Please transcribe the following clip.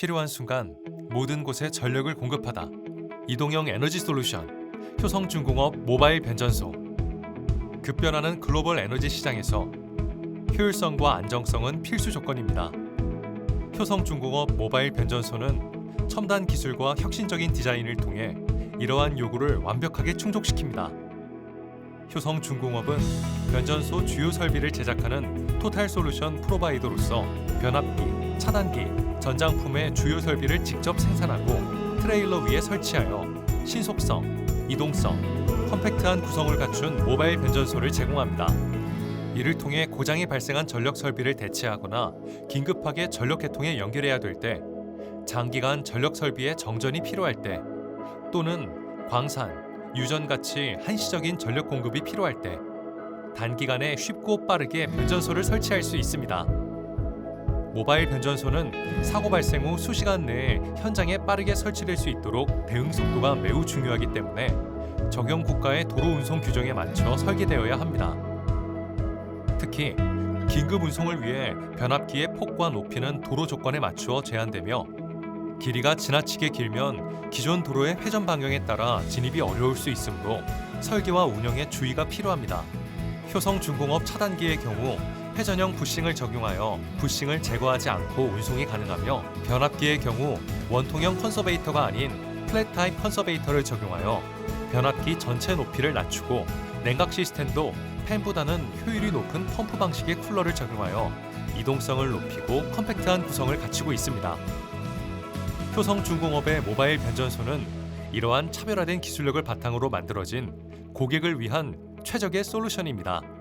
필요한 순간 모든 곳에 전력을 공급하다. 이동형 에너지 솔루션 효성중공업 모바일 변전소 급변하는 글로벌 에너지 시장에서 효율성과 안정성은 필수 조건입니다. 효성중공업 모바일 변전소는 첨단 기술과 혁신적인 디자인을 통해 이러한 요구를 완벽하게 충족시킵니다. 효성중공업은 변전소 주요 설비를 제작하는 토탈 솔루션 프로바이더로서 변압기, 차단기, 전장품의 주요 설비를 직접 생산하고 트레일러 위에 설치하여 신속성, 이동성, 컴팩트한 구성을 갖춘 모바일 변전소를 제공합니다. 이를 통해 고장이 발생한 전력 설비를 대체하거나 긴급하게 전력 계통에 연결해야 될 때, 장기간 전력 설비의 정전이 필요할 때, 또는 광산, 유전 같이 한시적인 전력 공급이 필요할 때 단기간에 쉽고 빠르게 변전소를 설치할 수 있습니다. 모바일 변전소는 사고 발생 후 수시간 내에 현장에 빠르게 설치될 수 있도록 대응 속도가 매우 중요하기 때문에 적용 국가의 도로 운송 규정에 맞춰 설계되어야 합니다. 특히 긴급 운송을 위해 변압기의 폭과 높이는 도로 조건에 맞추어 제한되며 길이가 지나치게 길면 기존 도로의 회전 방향에 따라 진입이 어려울 수 있으므로 설계와 운영에 주의가 필요합니다. 효성중공업 차단기의 경우 회전형 부싱을 적용하여 부싱을 제거하지 않고 운송이 가능하며 변압기의 경우 원통형 컨서베이터가 아닌 플랫 타입 컨서베이터를 적용하여 변압기 전체 높이를 낮추고 냉각 시스템도 팬보다는 효율이 높은 펌프 방식의 쿨러를 적용하여 이동성을 높이고 컴팩트한 구성을 갖추고 있습니다. 효성 중공업의 모바일 변전소는 이러한 차별화된 기술력을 바탕으로 만들어진 고객을 위한 최적의 솔루션입니다.